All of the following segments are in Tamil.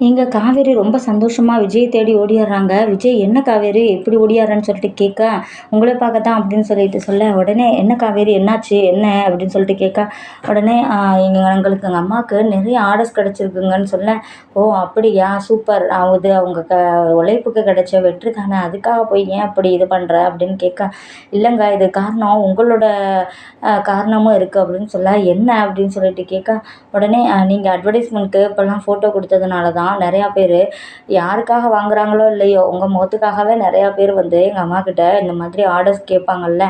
இங்கே காவேரி ரொம்ப சந்தோஷமாக விஜய் தேடி ஓடிடுறாங்க விஜய் என்ன காவேரி? எப்படி ஓடியாரன்னு சொல்லிட்டு கேட்க உங்களை பார்க்க தான் அப்படின்னு சொல்லிட்டு சொல்ல உடனே என்ன காவேரி? என்னாச்சு? என்ன? அப்படின்னு சொல்லிட்டு கேட்க உடனே எங்கள் எங்களுக்கு எங்கள் அம்மாவுக்கு நிறைய ஆர்டர்ஸ் கிடச்சிருக்குங்கன்னு சொல்ல ஓ அப்படியா? சூப்பர். அது அவங்க க உழைப்புக்கு கிடைச்ச வெற்றி தானே. அதுக்காக போய் ஏன் அப்படி இது பண்ணுற அப்படின்னு கேட்க இல்லைங்க இது காரணம் உங்களோட காரணமும் இருக்குது அப்படின்னு சொல்ல என்ன? அப்படின்னு சொல்லிட்டு கேட்க உடனே நீங்கள் அட்வர்டைஸ்மெண்ட்க்கு இப்போல்லாம் ஃபோட்டோ கொடுத்ததுனால தான் நிறையா பேர். யாருக்காக வாங்குறாங்களோ இல்லையோ உங்கள் முகத்துக்காகவே நிறையா பேர் வந்து எங்கள் அம்மாக்கிட்ட இந்த மாதிரி ஆர்டர்ஸ் கேட்பாங்கல்ல.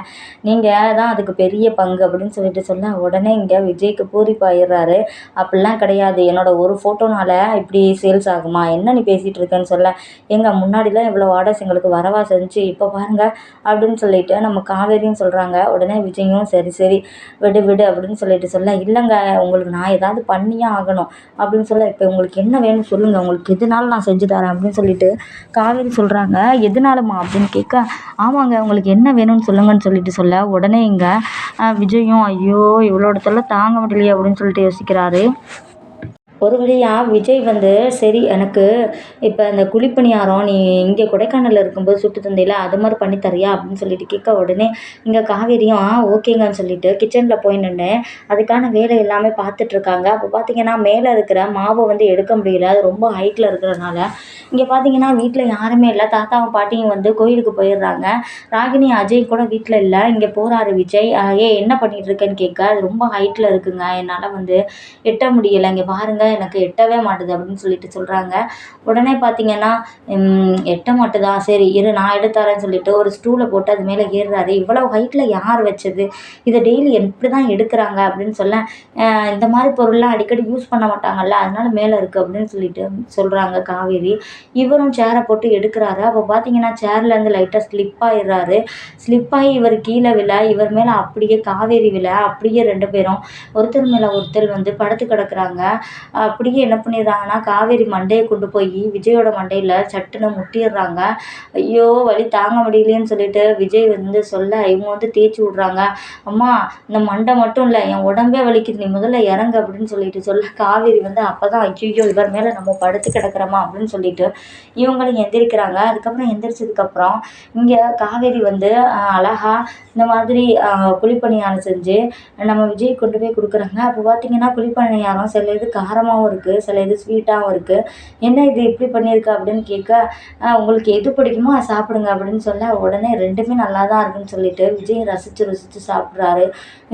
நீங்கள் தான் அதுக்கு பெரிய பங்கு அப்படின்னு சொல்லிட்டு சொல்ல உடனே இங்கே விஜய்க்கு பூரிப்பாயிடுறாரு அப்படிலாம் கிடையாது. என்னோடய ஒரு ஃபோட்டோனால் இப்படி சேல்ஸ் ஆகுமா? என்ன நீ பேசிகிட்டு இருக்கேன்னு சொல்ல. எங்கள் முன்னாடிலாம் இவ்வளோ ஆர்டர்ஸ் எங்களுக்கு வரவா செஞ்சு இப்போ பாருங்கள் அப்படின்னு சொல்லிட்டு நம்ம காவேரின்னு சொல்கிறாங்க உடனே விஜயும் சரி சரி விடு விடு அப்படின்னு சொல்லிட்டு சொல்ல இல்லைங்க உங்களுக்கு நான் ஏதாவது பண்ணியே ஆகணும் அப்படின்னு சொல்ல இப்போ உங்களுக்கு என்ன வேணும் சொல்லுங்கள் சொல்லுங்கள் உங்களுக்கு எதுனாலும் நான் செஞ்சு தரேன் அப்படின்னு சொல்லிட்டு காவேரி சொல்கிறாங்க எதுனாலுமா அப்படின்னு கேட்க ஆமாங்க உங்களுக்கு என்ன வேணும்னு சொல்லுங்கன்னு சொல்லிட்டு சொல்ல உடனே இங்கே விஜயும் ஐயோ இவ்வளோ இடத்துல தாங்க முடியலையே அப்படின்னு சொல்லிட்டு யோசிக்கிறாரு. ஒரு வழியாக விஜய் வந்து சரி எனக்கு இப்போ அந்த குழிப்பணியாரம் நீ இங்கே கொடைக்கானலில் இருக்கும்போது சுட்டு தந்தையில் அது மாதிரி பண்ணி தரியா அப்படின்னு சொல்லிட்டு கேட்க உடனே இங்கே காவேரியும் ஆ ஓகேங்கன்னு சொல்லிட்டு கிச்சனில் போய் நின்று அதுக்கான வேலை எல்லாமே பார்த்துட்ருக்காங்க அப்போ பார்த்தீங்கன்னா மேலே இருக்கிற மாவை வந்து எடுக்க முடியல. அது ரொம்ப ஹைட்டில் இருக்கிறனால இங்கே பார்த்தீங்கன்னா வீட்டில் யாருமே இல்லை. தாத்தாவும் பாட்டியும் வந்து கோயிலுக்கு போயிடுறாங்க. ராகினி அஜய் கூட வீட்டில் இல்லை. இங்கே போகிறாரு விஜய். ஏ என்ன பண்ணிகிட்ருக்கேன்னு கேட்க அது ரொம்ப ஹைட்டில் இருக்குங்க. என்னால் வந்து எட்ட முடியலை. இங்கே பாருங்கள் எனக்கு எட்டவே மாட்டுது அப்படின்னு சொல்லிட்டு சொல்கிறாங்க உடனே பார்த்தீங்கன்னா எட்ட மாட்டுதா? சரி இரு நான் எடுத்தாரேன்னு சொல்லிட்டு ஒரு ஸ்டூலை போட்டு அது மேலே ஏறுறாரு. இவ்வளோ ஹைட்டில் யார் வச்சது? இதை டெய்லி எப்படி தான் எடுக்கிறாங்க அப்படின்னு சொல்ல இந்த மாதிரி பொருள்லாம் அடிக்கடி யூஸ் பண்ண மாட்டாங்கல்ல அதனால மேலே இருக்குது அப்படின்னு சொல்லிட்டு சொல்கிறாங்க காவேரி. இவரும் சேரை போட்டு எடுக்கிறாரு. அப்போ பார்த்தீங்கன்னா சேர்லேருந்து லைட்டாக ஸ்லிப் ஆயிடுறாரு. ஸ்லிப் ஆகி இவர் கீழே விழ இவர் மேலே அப்படியே காவேரி விழ அப்படியே ரெண்டு பேரும் ஒருத்தர் மேலே ஒருத்தர் வந்து படுத்து கிடக்குறாங்க. அப்படியே என்ன பண்ணிடுறாங்கன்னா காவேரி மண்டையை கொண்டு போய் விஜயோட மண்டையில் சட்டுன்னு முட்டிடுறாங்க. ஐயோ வலி தாங்க முடியலையேன்னு சொல்லிட்டு விஜய் வந்து சொல்ல இவங்க வந்து தேய்ச்சி விட்றாங்க. அம்மா இந்த மண்டை மட்டும் இல்லை என் உடம்பே வலிக்குது நீ முதல்ல இறங்கு அப்படின்னு சொல்லிட்டு சொல்ல காவேரி வந்து அப்போ தான் ஐயோ இவர் மேலே நம்ம படுத்து கிடக்கிறோமா அப்படின்னு சொல்லிட்டு இவங்களும் எந்திரிக்கிறாங்க. அதுக்கப்புறம் எந்திரிச்சதுக்கப்புறம் இங்கே காவேரி வந்து அழகா இந்த மாதிரி குழிப்பணியாரம் செஞ்சு நம்ம விஜய் கொண்டு போய் கொடுக்குறாங்க. அப்போ பார்த்தீங்கன்னா குழிப்பணியாரம் சில இது காரமாக காரமாகவும் இருக்குது சில இது ஸ்வீட்டாகவும் இருக்குது என்ன இது இப்படி பண்ணியிருக்கா அப்படின்னு கேட்க உங்களுக்கு எது பிடிக்குமோ அதை சாப்பிடுங்க அப்படின்னு சொல்ல உடனே ரெண்டுமே நல்லா தான் இருக்குன்னு சொல்லிட்டு விஜய் ரசித்து ருசித்து சாப்பிட்றாரு.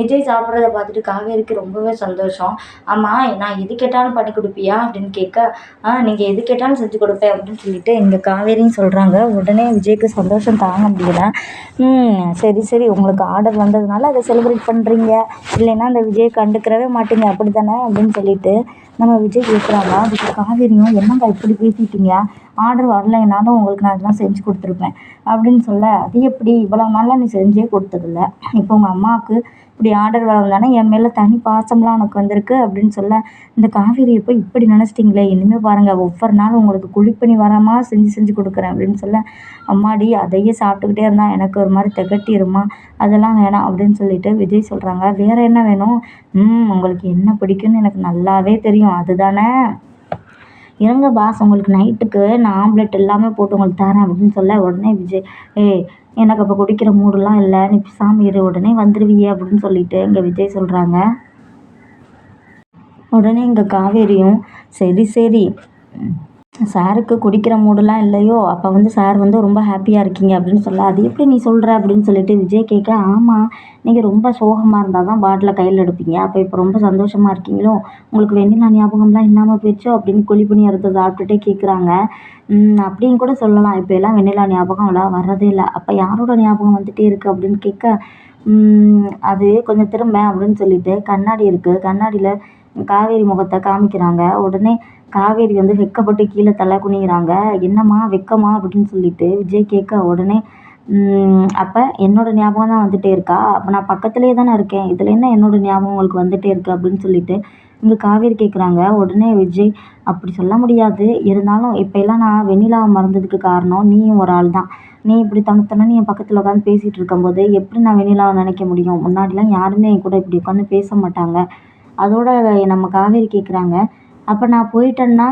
விஜய் சாப்பிட்றத பார்த்துட்டு காவேரிக்கு ரொம்பவே சந்தோஷம். ஆமாம் நான் எது கேட்டாலும் பண்ணி கொடுப்பியா? அப்படின்னு கேட்க ஆ நீங்கள் எது கேட்டாலும் செஞ்சு கொடுப்பேன் அப்படின்னு சொல்லிட்டு இங்கே காவேரின்னு சொல்கிறாங்க உடனே விஜய்க்கு சந்தோஷம் தாங்க முடியல. சரி சரி உங்களுக்கு ஆர்டர் வந்ததுனால அதை செலிப்ரேட் பண்ணுறீங்க இல்லைன்னா அந்த விஜய் கண்டுக்கிறவே மாட்டீங்க. அப்படி தானே அப்படின்னு சொல்லிட்டு நம்ம விஜய் பேசுகிறாங்களா அதுக்கு காவேரியும் என்னங்க இப்படி பேசிட்டீங்க? ஆர்டர் வரலைனாலும் உங்களுக்கு நான் இதெல்லாம் செஞ்சு கொடுத்துருப்பேன். அப்படின்னு சொல்ல அது எப்படி? இவ்வளோ நாளாக நீ செஞ்சே கொடுத்ததில்ல. இப்போ உங்கள் அம்மாவுக்கு இப்படி ஆர்டர் வரந்தானே என் மேலே தனி பாசம்லாம் உனக்கு வந்திருக்கு அப்படின்னு சொல்ல இந்த காவேரியை போய் இப்படி நினச்சிட்டிங்களே? இனிமேல் பாருங்கள் ஒவ்வொரு நாளும் உங்களுக்கு குழிப்பணி வரமா செஞ்சு செஞ்சு கொடுக்குறேன் அப்படின்னு சொல்ல அம்மாடி அதையே சாப்பிட்டுக்கிட்டே இருந்தால் எனக்கு ஒரு மாதிரி திகட்டிருமா? அதெல்லாம் வேணாம் அப்படின்னு சொல்லிட்டு விஜய் சொல்கிறாங்க வேறு என்ன வேணும்? ம் உங்களுக்கு என்ன பிடிக்கும்னு எனக்கு நல்லாவே தெரியும். அதுதானே? இருங்க பாஸ் உங்களுக்கு நைட்டுக்கு நான் ஆம்லெட் எல்லாமே போட்டு உங்களுக்கு தரேன் அப்படின்னு சொல்ல உடனே விஜய் ஏய் எனக்கு அப்போ குடிக்கிற மூடெலாம் இல்லை நீ பேசாமல் இரு உடனே வந்துடுவியே அப்படின்னு சொல்லிட்டு இங்கே விஜய் சொல்கிறாங்க உடனே இங்கே காவேரியும் சரி சரி. சாருக்கு குடிக்கிற மூடெல்லாம் இல்லையோ? அப்போ வந்து சார் வந்து ரொம்ப ஹாப்பியாக இருக்கீங்க அப்படின்னு சொல்ல அது எப்படி நீ சொல்கிற அப்படின்னு சொல்லிட்டு விஜய் கேட்க ஆமாம் நீங்கள் ரொம்ப சோகமாக இருந்தால் தான் பாட்டிலை கையில் எடுப்பீங்க. அப்போ இப்போ ரொம்ப சந்தோஷமாக இருக்கீங்களோ? உங்களுக்கு வெண்ணிலா ஞாபகம்லாம் இல்லாமல் போயிடுச்சோ? அப்படின்னு குழி பண்ணி அறுத்து சாப்பிட்டுட்டே கேட்குறாங்க அப்படின்னு கூட சொல்லலாம். இப்போ எல்லாம் வெண்ணிலா ஞாபகம்லாம் வர்றதே இல்லை. அப்போ யாரோட ஞாபகம் வந்துகிட்டே இருக்குது அப்படின்னு கேட்க அது கொஞ்சம் திரும்ப அப்படின்னு சொல்லிட்டு கண்ணாடி இருக்குது கண்ணாடியில் காவேரி முகத்தை காமிக்கிறாங்க. உடனே காவேரி வந்து வெட்கப்பட்டு கீழே தலை குனிகிறாங்க என்னம்மா வெக்கமா அப்படின்னு சொல்லிட்டு விஜய் கேட்க உடனே அப்போ என்னோடய ஞாபகம் தான் வந்துகிட்டே இருக்கா? அப்போ நான் பக்கத்துலேயே தானே இருக்கேன். இதில் என்ன என்னோடய ஞாபகம் உங்களுக்கு வந்துகிட்டே இருக்குது அப்படின்னு சொல்லிட்டு இங்கே காவேரி கேட்குறாங்க. உடனே விஜய் அப்படி சொல்ல முடியாது. இருந்தாலும் இப்போ எல்லாம் நான் வெண்ணிலாவை மறந்ததுக்கு காரணம் நீயும் ஒரு ஆள் தான். நீ இப்படி தனித்தனன்னு என் பக்கத்தில் உட்காந்து பேசிகிட்டு இருக்கும்போது எப்படி நான் வெண்ணிலாவை நினைக்க முடியும்? முன்னாடிலாம் யாருமே என் கூட இப்படி உட்காந்து பேச மாட்டாங்க. அதோட நம்ம காவேரி கேட்குறாங்க அப்போ நான் போயிட்டேன்னா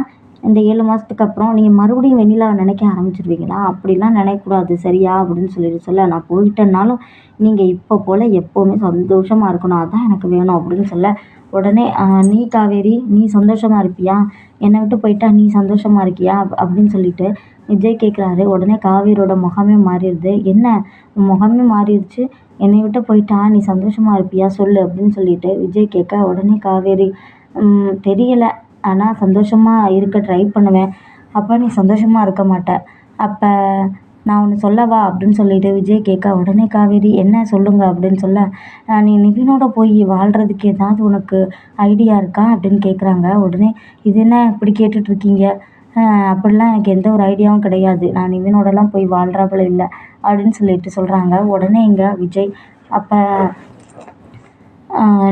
இந்த ஏழு மாதத்துக்கு அப்புறம் நீங்கள் மறுபடியும் வெண்ணிலாவை நினைக்க ஆரம்பிச்சிருவீங்களா? அப்படிலாம் நினைக்கக்கூடாது சரியா? அப்படின்னு சொல்லிட்டு சொல்ல நான் போயிட்டேன்னாலும் நீங்கள் இப்போ போல் எப்போவுமே சந்தோஷமாக இருக்கணும். அதுதான் எனக்கு வேணும் அப்படின்னு சொல்ல உடனே நீ காவேரி நீ சந்தோஷமாக இருப்பியா? என்னை விட்டு போயிட்டா நீ சந்தோஷமாக இருக்கியா? அப்படின்னு சொல்லிட்டு விஜய் கேட்குறாரு உடனே காவேரியோட முகமே மாறிடுது. என்ன? உன் முகமே மாறிடுச்சு. என்னை விட்டு போயிட்டா நீ சந்தோஷமாக இருப்பியா? சொல்லு. அப்படின்னு சொல்லிட்டு விஜய் கேட்க உடனே காவேரி தெரியலை. ஆனால் சந்தோஷமாக இருக்க ட்ரை பண்ணுவேன். அப்போ நீ சந்தோஷமாக இருக்க மாட்ட. அப்போ நான் ஒன்று சொல்லவா அப்படின்னு சொல்லிட்டு விஜய் கேட்க உடனே காவேரி என்ன சொல்லுங்க? அப்படின்னு சொல்ல நீ நிவினோட போய் வாழ்கிறதுக்கு ஏதாவது உனக்கு ஐடியா இருக்கா? அப்படின்னு கேட்குறாங்க உடனே இது என்ன இப்படி கேட்டுட்ருக்கீங்க? அப்படிலாம் எனக்கு எந்த ஒரு ஐடியாவும் கிடையாது. நான் நிவினோடலாம் போய் வாழ்கிறாப்புல இல்லை. அப்படின்னு சொல்லிட்டு சொல்கிறாங்க உடனே இங்கே விஜய் அப்போ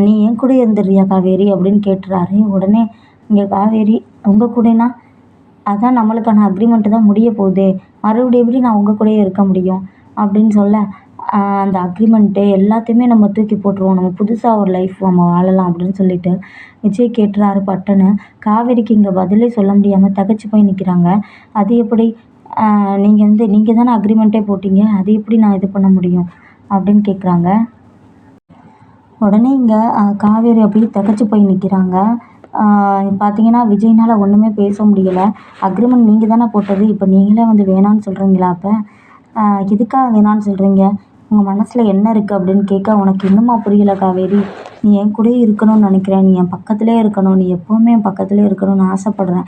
நீ என் கூட இருந்துடுறியா காவேரி? அப்படின்னு கேட்டுறாரு. உடனே இங்கே காவேரி உங்கள் கூடனா? அதான் நம்மளுக்கான அக்ரிமெண்ட்டு தான் முடிய போகுதே. மறுபடியும் எப்படி நான் உங்கள் கூடயே இருக்க முடியும்? அப்படின்னு சொல்ல அந்த அக்ரிமெண்ட்டு எல்லாத்தையுமே நம்ம தூக்கி போட்டுருவோம். நம்ம புதுசாக ஒரு லைஃப் நம்ம வாழலாம் அப்படின்னு சொல்லிட்டு விஜய் கேட்டுறாரு பட்டுன்னு. காவேரிக்கு இங்கே பதிலே சொல்ல முடியாமல் தகச்சு போய் நிற்கிறாங்க அது எப்படி? நீங்கள் வந்து நீங்கள் தானே அக்ரிமெண்ட்டே போட்டீங்க. அது எப்படி நான் இது பண்ண முடியும்? அப்படின்னு கேட்குறாங்க உடனே இங்கே காவேரி அப்படியே தகச்சு போய் நிற்கிறாங்க பார்த்தீங்கன்னா விஜய்னால் ஒன்றுமே பேச முடியலை. அக்ரிமெண்ட் நீங்கள் தானே போட்டது இப்போ நீங்களே வந்து வேணான்னு சொல்கிறீங்களா அப்போ? எதுக்காக வேணான்னு சொல்கிறீங்க உங்கள் மனசில் என்ன இருக்குது அப்படின்னு கேட்க உனக்கு இன்னுமா புரியலை காவேரி. நீ என் கூடயே இருக்கணும்னு நினைக்கிறேன். நீ என் பக்கத்துலேயே இருக்கணும். நீ எப்போவுமே என் பக்கத்துலேயே இருக்கணும்னு ஆசைப்பட்றேன்.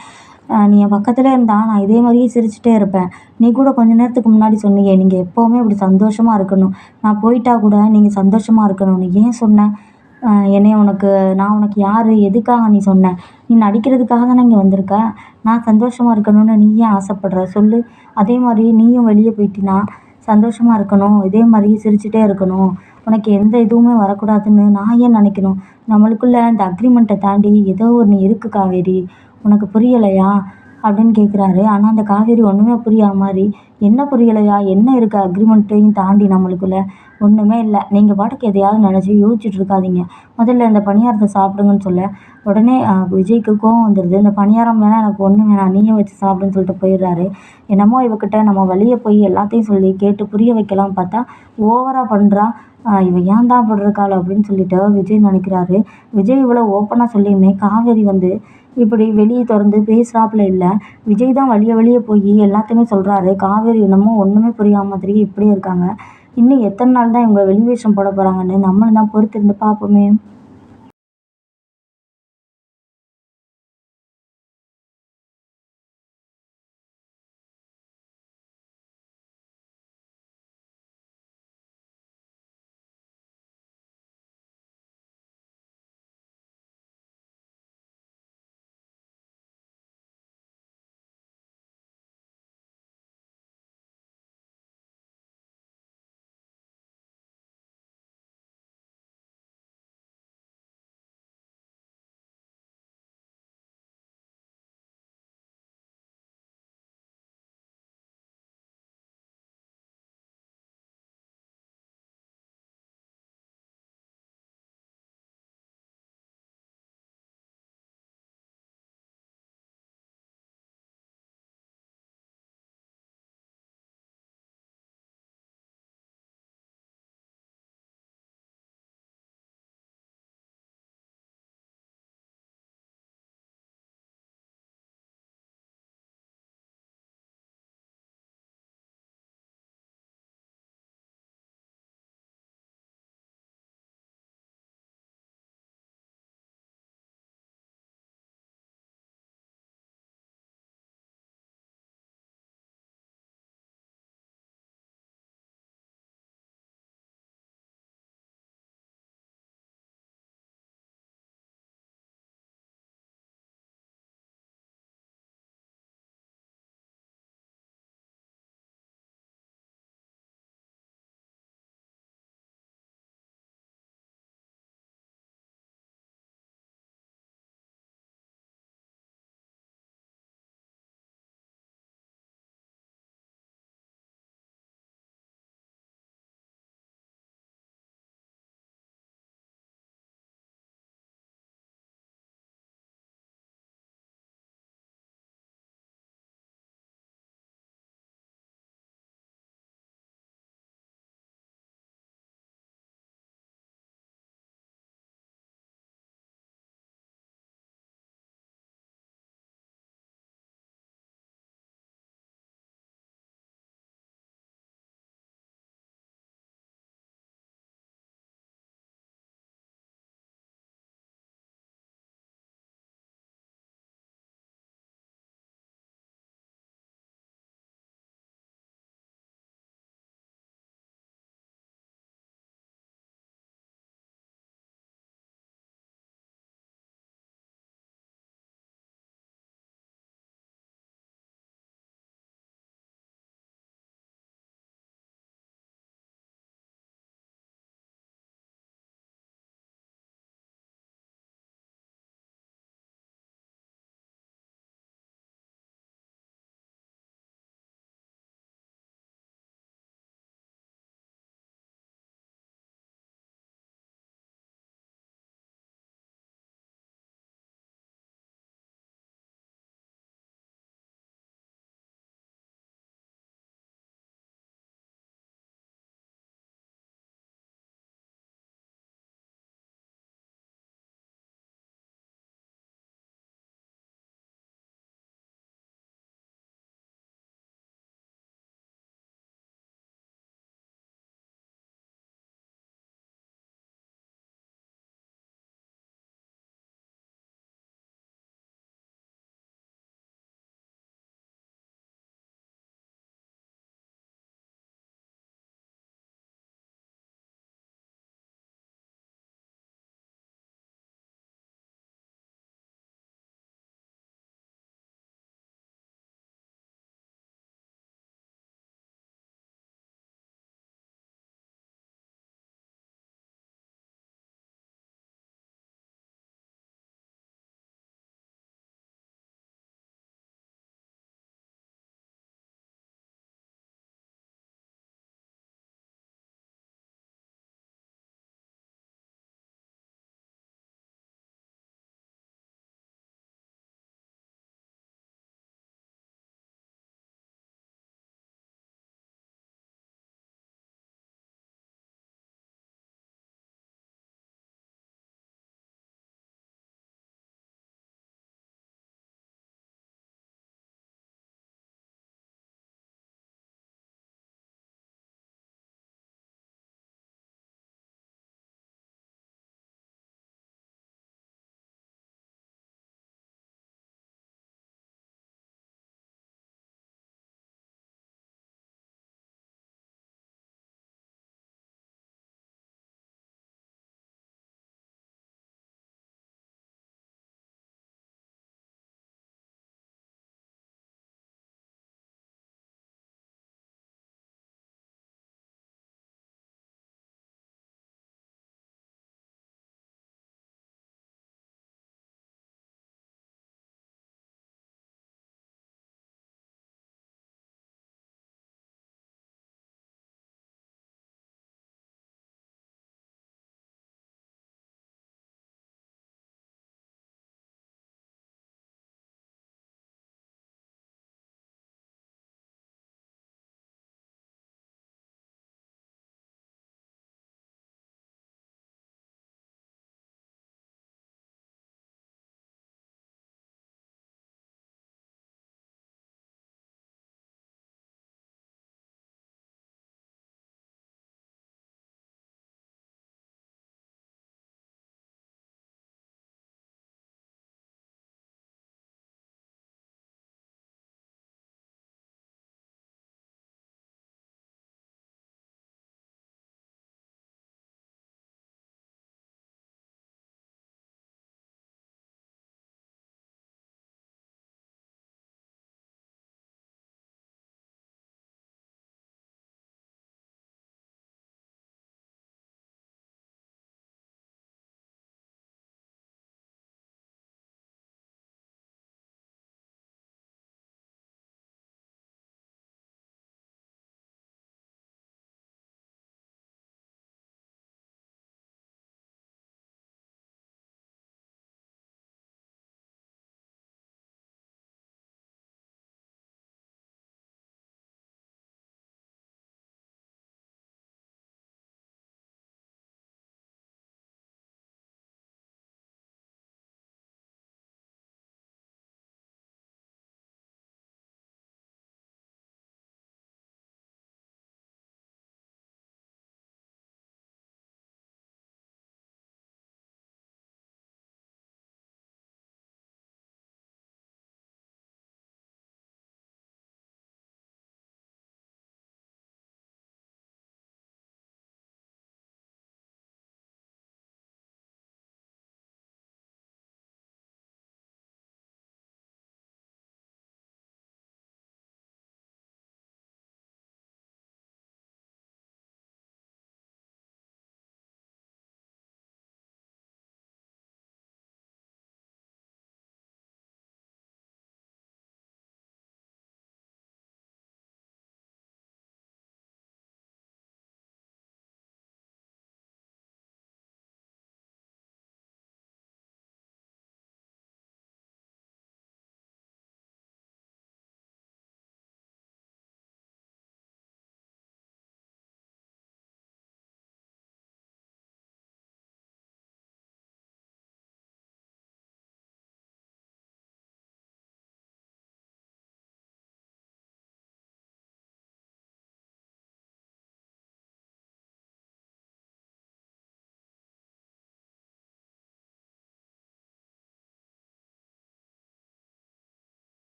நீ என் பக்கத்தில் இருந்தால் நான் இதே மாதிரியே சிரிச்சுட்டே இருப்பேன். நீ கூட கொஞ்ச நேரத்துக்கு முன்னாடி சொன்னீங்க நீங்கள் எப்போவுமே இப்படி சந்தோஷமாக இருக்கணும். நான் போயிட்டா கூட நீங்கள் சந்தோஷமாக இருக்கணும்னு. ஏன் சொன்னேன் என்னை உனக்கு நான் உனக்கு யார் எதுக்காக நீ சொன்ன? நீ நடிக்கிறதுக்காக தானே இங்கே வந்திருக்க? நான் சந்தோஷமாக இருக்கணும்னு நீ ஏன் ஆசைப்படுற? சொல்லு. அதே மாதிரி நீயும் வெளியே போயிட்டினா சந்தோஷமாக இருக்கணும். இதே மாதிரி சிரிச்சுட்டே இருக்கணும். உனக்கு எந்த இதுவுமே வரக்கூடாதுன்னு நான் ஏன் நினைக்கணும்? நம்மளுக்குள்ள அந்த அக்ரிமெண்ட்டை தாண்டி ஏதோ ஒன்று இருக்குது காவேரி. உனக்கு புரியலையா? அப்படின்னு கேட்குறாரு ஆனால் அந்த காவேரி ஒன்றுமே புரியாத மாதிரி என்ன புரியலையா? என்ன இருக்குது அக்ரிமெண்ட்டையும் தாண்டி நம்மளுக்குள்ள? ஒன்றுமே இல்லை. நீங்கள் பாட்டுக்கு எதையாவது நினச்சி யோசிச்சுட்டு இருக்காதீங்க. முதல்ல இந்த பணியாரத்தை சாப்பிடுங்கன்னு சொல்ல. உடனே விஜய்க்கு கோவம் வந்துடுது இந்த பணியாரம் வேணால் எனக்கு ஒன்றும் வேணாம். நீயே வச்சு சாப்பிடுன்னு சொல்லிட்டு போயிடுறாரு. என்னமோ இவக்கிட்ட நம்ம வெளியே போய் எல்லாத்தையும் சொல்லி கேட்டு புரிய வைக்கலாம் பார்த்தா ஓவராக பண்ணுறான் இவ ஏன் தான் படுறக்காள் அப்படின்னு சொல்லிட்டு விஜய் நினைக்கிறாரு. விஜய் இவ்வளோ ஓப்பனாக சொல்லியுமே காவேரி வந்து இப்படி வெளியே திறந்து பேசுகிறாப்புல இல்லை. விஜய் தான் வழிய வழியே போய் எல்லாத்தையுமே சொல்கிறாரு காவேரி என்னமோ ஒன்றுமே புரியாத மாதிரியே இப்படியே இருக்காங்க. இன்னும் எத்தனை நாள் தான் இவங்க வெளி வேஷம் போட போகிறாங்கன்னு நம்மளும் தான் பொறுத்திருந்து பார்ப்போமே.